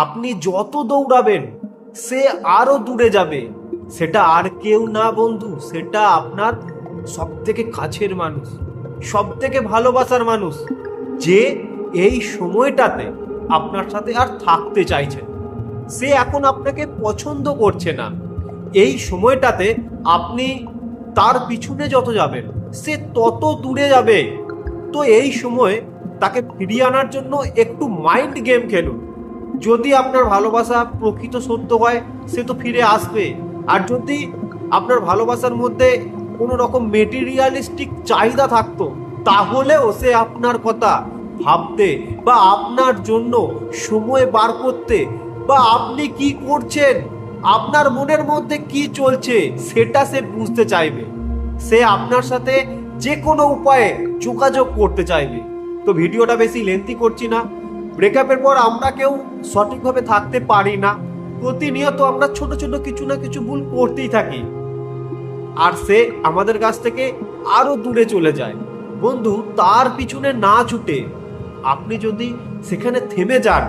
আপনি যত দৌড়াবেন, সে আরও দূরে যাবে। সেটা আর কেউ না বন্ধু, সেটা আপনার সব থেকে কাছের মানুষ সব থেকে ভালোবাসার মানুষ, যে এই সময়টাতে আপনার সাথে আর থাকতে চাইছে সে এখন আপনাকে পছন্দ করছে না। এই সময়টাতে আপনি তার পিছনে যত যাবেন, সে তত দূরে যাবে। তো এই সময় তাকে ফিরিয়ে আনার জন্য একটু মাইন্ড গেম খেলুন। যদি আপনার ভালোবাসা প্রকৃত সত্য হয়, সে তো ফিরে আসবে। আর যদি আপনার ভালোবাসার মধ্যে কোনো রকম মেটেরিয়ালিস্টিক চাহিদা থাকতো, তাহলেও সে আপনার কথা ভাবতে বা আপনার জন্য সময় বার করতে বা আপনি কি করছেন, আপনার মনের মধ্যে কি চলছে, সেটা সে বুঝতে চাইবে। সে আপনার সাথে যে কোনো উপায়ে যোগাযোগ করতে চাইবে। তো ভিডিওটা বেশি লেন্থি করছি না। ব্রেকআপের পর আমরা কেউ সঠিকভাবে থাকতে পারি না। প্রতিনিয়ত আমরা ছোট ছোট কিছু না কিছু ভুল করতেই থাকি। আর সে আমাদের কাছ থেকে আরও দূরে চলে যায়। বন্ধু, তার পিছনে না ছুটে আপনি যদি সেখানে থেমে যান,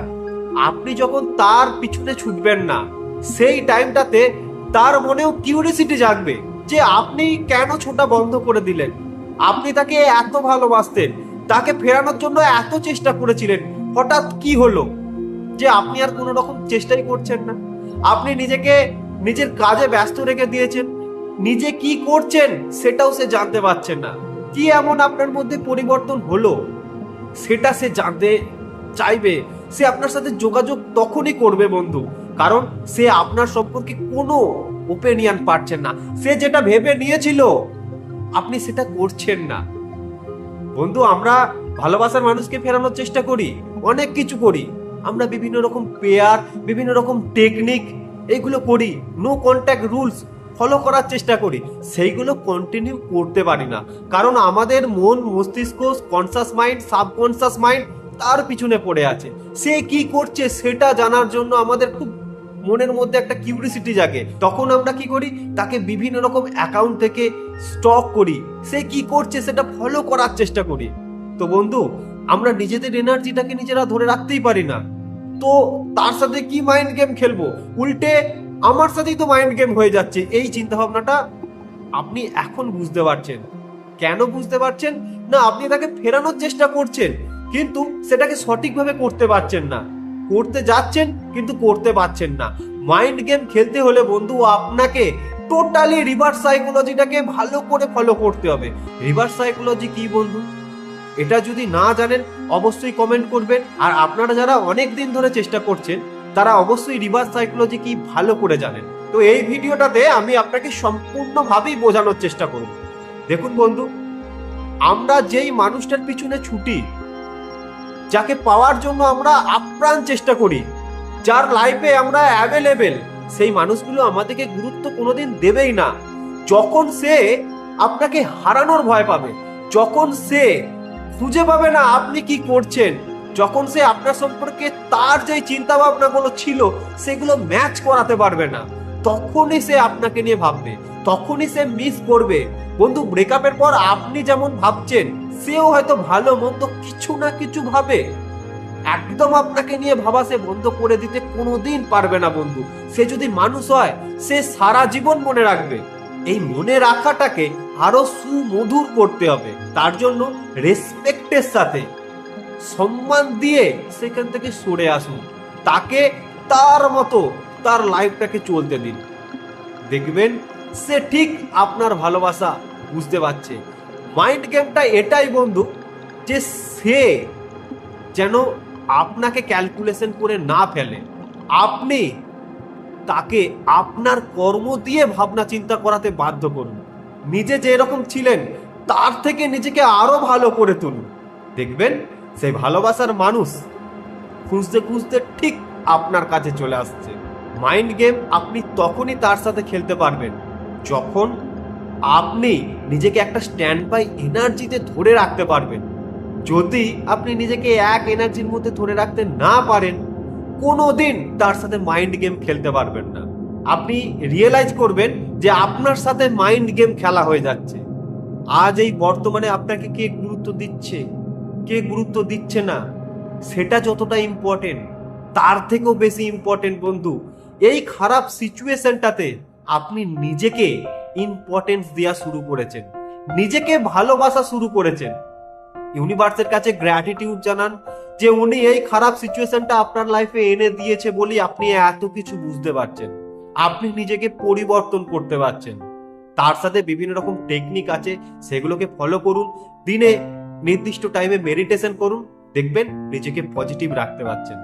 আপনি যখন তার পিছনে ছুটবেন না, সেই টাইমটাতে তার মনেও কিউরিসিটি জাগবে যে আপনি কেন ছোটা বন্ধ করে দিলেন? আপনি তাকে এত ভালোবাসতেন, তাকে ফেরানোর জন্য এত চেষ্টা করেছিলেন হঠাৎ কি হলো? যে আপনি আর কোনো রকম চেষ্টাই করছেন না। আপনি নিজেকে, নিজের কাজে ব্যস্ত রেখে দিয়েছেন। নিজে কি করছেন সেটাও সে জানতে পারছেন না। কি এমন আপনার মধ্যে পরিবর্তন হলো? সেটা সে জানতে চাইবে। সে আপনার সাথে যোগাযোগ তখনই করবে বন্ধু। কারণ সে আপনার সম্পর্কে কোনো ওপিনিয়ন পাচ্ছেন না। সে যেটা ভেবে নিয়েছিল, আপনি সেটা করছেন না। বন্ধু, আমরা ভালোবাসার মানুষকে ফেরানোর চেষ্টা করি। অনেক কিছু করি। আমরা বিভিন্ন রকম পেয়ার, বিভিন্ন রকম টেকনিক এইগুলো করি। নো কন্ট্যাক্ট রুলস ফলো করার চেষ্টা করি। সেইগুলো কন্টিনিউ করতে পারি না। কারণ আমাদের মন, মস্তিষ্ক কনসাস মাইন্ড সাবকনসাস মাইন্ড তার পিছনে পড়ে আছে। সে কি করছে সেটা জানার জন্য আমাদের খুব মনের মধ্যে একটা কিউরিসিটি জাগে। তখন আমরা কি করি? তাকে বিভিন্ন রকম অ্যাকাউন্ট থেকে স্টক করি। সে কি করছে সেটা ফলো করার চেষ্টা করি। তো বন্ধু আমরা নিজেদের এনার্জিটাকে নিজেরা ধরে রাখতেই পারি না। তো তার সাথে কি মাইন্ড গেম খেলব? উল্টে আমার সাথেই তো মাইন্ড গেম হয়ে যাচ্ছে। এই চিন্তা ভাবনাটা আপনি এখন বুঝতে পারছেন। কেন বুঝতে পারছেন? না, আপনি তাকে ফেরানোর চেষ্টা করছেন, কিন্তু সেটাকে সঠিকভাবে করতে পারছেন না। করতে যাচ্ছেন, কিন্তু করতে পারছেন না। মাইন্ড গেম খেলতে হলে বন্ধু, আপনাকে টোটালি রিভার্স সাইকোলজিটাকে ভালো করে ফলো করতে হবে। রিভার্স সাইকোলজি কি বন্ধু? এটা যদি না জানেন, অবশ্যই কমেন্ট করবেন। আর আপনারা যারা অনেক দিন ধরে চেষ্টা করছেন, তারা অবশ্যই রিভার্স সাইকোলজি কি ভালো করে জানেন। তো এই ভিডিওটাতে আমি আপনাকে সম্পূর্ণভাবেই বোঝানোর চেষ্টা করব। দেখুন বন্ধু, আমরা যেই মানুষটার পিছনে ছুটি, যাকে পাওয়ার জন্য আমরা আপ্রাণ চেষ্টা করি, যার লাইফে আমরা অ্যাভেলেবেল সেই মানুষগুলো আমাদেরকে গুরুত্ব কোনোদিন দেবেই না। যখন সে আপনাকে হারানোর ভয় পাবে, যখন সে খুঁজে পাবে না আপনি কি করছেন। যখন সে আপনার সম্পর্কে তার যে চিন্তা ভাবনাগুলো ছিল, সেগুলো ম্যাচ করাতে পারবে না, তখনই সে আপনাকে নিয়ে ভাববে, তখনই সে মিস করবে। বন্ধু ব্রেকআপের পর আপনি যেমন ভাবছেন, সেও হয়তো ভালো মন্দ কিছু না কিছু ভাবে। একদম আপনাকে নিয়ে ভাবা সে বন্ধ করে দিতে কোনোদিন পারবে না বন্ধু। সে যদি মানুষ হয়, সে সারা জীবন মনে রাখবে। এই মনে রাখাটাকে আরও সুমধুর করতে হবে। তার জন্য রেসপেক্টের সাথে সম্মান দিয়ে সেখান থেকে সরে আসুন। তাকে তার মতো তার লাইফটাকে চলতে দিন। দেখবেন সে ঠিক আপনার ভালোবাসা বুঝতে পারছে। মাইন্ড গেমটা এটাই বন্ধু যে সে যেন আপনাকে ক্যালকুলেশন করে না ফেলে। আপনি তাকে আপনার কর্ম দিয়ে ভাবনা চিন্তা করাতে বাধ্য করুন। নিজে যে এরকম ছিলেন, তার থেকে নিজেকে আরও ভালো করে তুলুন। দেখবেন, সেই ভালোবাসার মানুষ খুঁজতে খুঁজতে ঠিক আপনার কাছে চলে আসছে। মাইন্ড গেম আপনি তখনই তার সাথে খেলতে পারবেন। যখন আপনি নিজেকে একটা স্ট্যান্ড বাই এনার্জিতে ধরে রাখতে পারবেন। যদি আপনি নিজেকে এক এনার্জির মধ্যে ধরে রাখতে না পারেন কোনোদিন তার সাথে মাইন্ড গেম খেলতে পারবেন না। আপনি রিয়েলাইজ করবেন যে আপনার সাথে মাইন্ড গেম খেলা হয়ে যাচ্ছে। আজ এই বর্তমানে আপনাকে কে গুরুত্ব দিচ্ছে? কে গুরুত্ব দিচ্ছে না? সেটা যতটা ইম্পর্টেন্ট তার থেকেও বেশি ইম্পর্টেন্ট বন্ধু, এই খারাপ সিচুয়েশনটাতে আপনি নিজেকে ইম্পর্টেন্স দেওয়া শুরু করেছেন। নিজেকে ভালোবাসা শুরু করেছেন। ইউনিভার্সের কাছে গ্র্যাটিটিউড জানান যে উনি এই খারাপ সিচুয়েশনটা আপনার লাইফে এনে দিয়েছে বলেই আপনি এত কিছু বুঝতে পারছেন। আপনি নিজেকে পরিবর্তন করতে পারছেন। তার সাথে বিভিন্ন রকম টেকনিক আছে, সেগুলোকে ফলো করুন। দিনে নির্দিষ্ট টাইমে মেডিটেশন করুন। দেখবেন নিজেকে পজিটিভ রাখতে পারছেন।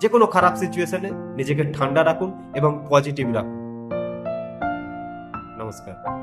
যে কোনো খারাপ সিচুয়েশনে নিজেকে ঠান্ডা রাখুন এবং পজিটিভ রাখুন। নমস্কার।